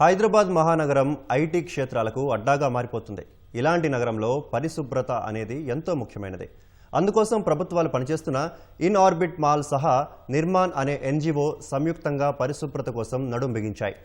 హైదరాబాద్ మహానగరం ఐటీ క్షేత్రాలకు అడ్డాగా మారిపోతుంది. ఇలాంటి నగరంలో పరిశుభ్రత అనేది ఎంతో ముఖ్యమైనది. అందుకోసం ప్రభుత్వాలు పనిచేస్తున్న ఇన్ ఆర్బిట్ మాల్ సహా నిర్మాణ్ అనే ఎన్జిఓ సంయుక్తంగా పరిశుభ్రత కోసం నడుం బిగించాయి.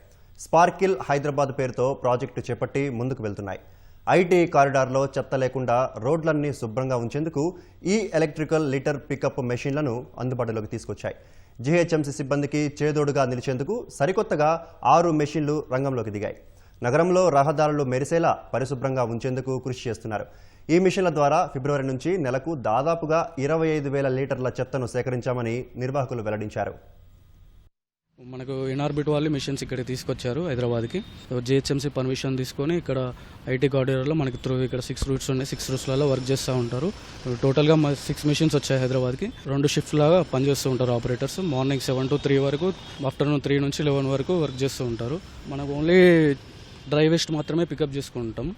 స్పార్కిల్ హైదరాబాద్ పేరుతో ప్రాజెక్టు చేపట్టి ముందుకు వెళ్తున్నాయి. ఐటీ కారిడార్లో చెత్త లేకుండా రోడ్లన్నీ శుభ్రంగా ఉంచేందుకు ఈ ఎలక్ట్రికల్ లీటర్ పికప్ మెషిన్లను అందుబాటులోకి తీసుకొచ్చాయి. జీహెచ్ఎంసీ సిబ్బందికి చేదోడుగా నిలిచేందుకు సరికొత్తగా ఆరు మెషిన్లు రంగంలోకి దిగాయి. నగరంలో రహదారులు మెరిసేలా పరిశుభ్రంగా ఉంచేందుకు కృషి చేస్తున్నారు. ఈ మిషన్ల ద్వారా ఫిబ్రవరి నుంచి నెలకు దాదాపుగా ఇరవై ఐదు వేల లీటర్ల చెత్తను సేకరించామని నిర్వాహకులు వెల్లడించారు. మనకు ఇన్ఆర్బిట్ వాళ్ళు మిషన్స్ ఇక్కడికి తీసుకొచ్చారు హైదరాబాద్కి. జిహెచ్ఎంసీ పర్మిషన్ తీసుకొని ఇక్కడ ఐటీ కార్డియర్లో మనకి త్రూ ఇక్కడ సిక్స్ రూట్స్ ఉన్నాయి సిక్స్ రూట్స్లలో వర్క్ చేస్తూ ఉంటారు. టోటల్గా సిక్స్ మిషన్స్ వచ్చాయి హైదరాబాద్కి. రెండు షిఫ్ట్ లాగా పనిచేస్తూ ఉంటారు operators morning seven to three వరకు ఆఫ్టర్నూన్ త్రీ నుంచి లెవెన్ వరకు వర్క్ చేస్తూ ఉంటారు. మనకు ఓన్లీ డ్రై వేస్ట్ మాత్రమే పికప్ చేసుకుంటాం.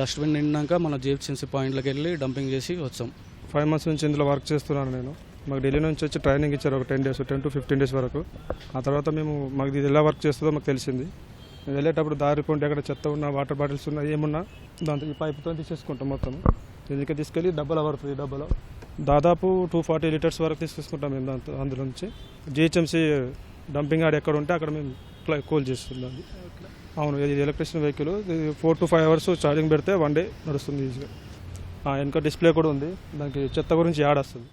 డస్ట్బిన్ నిండాక మన జిహెచ్ఎంసీ పాయింట్లోకి వెళ్ళి డంపింగ్ చేసి వచ్చాం. ఫైవ్ మంత్స్ నుంచి ఇందులో వర్క్ చేస్తున్నాను నేను. మాకు ఢిల్లీ నుంచి వచ్చి ట్రైనింగ్ ఇచ్చారు ఒక ten days ten to fifteen days వరకు. ఆ తర్వాత మేము మాకు ఇది ఎలా వర్క్ చేస్తుందో మాకు తెలిసింది. మేము వెళ్ళేటప్పుడు దారి పొంటి అక్కడ చెత్త ఉన్నా వాటర్ బాటిల్స్ ఉన్నా ఏమున్నా దాంతో ఈ పైప్తో తీసేసుకుంటాం మొత్తం. దీనికి తీసుకెళ్ళి డబ్బలో పడుతుంది ఈ దాదాపు టూ ఫార్టీ లీటర్స్ వరకు తీసుకుంటాం మేము దాంతో అందులో నుంచి. జిహెచ్ఎంసీ డంపింగ్ ఆడ ఎక్కడ ఉంటే అక్కడ మేము కూల్ చేస్తున్నాం అవును ఇది electrician vehicle. Four to five hours charging పెడితే వన్ డే నడుస్తుంది ఈజీగా. వెనక డిస్ప్లే కూడా ఉంది. దానికి చెత్త గురించి యాడ్ వస్తుంది.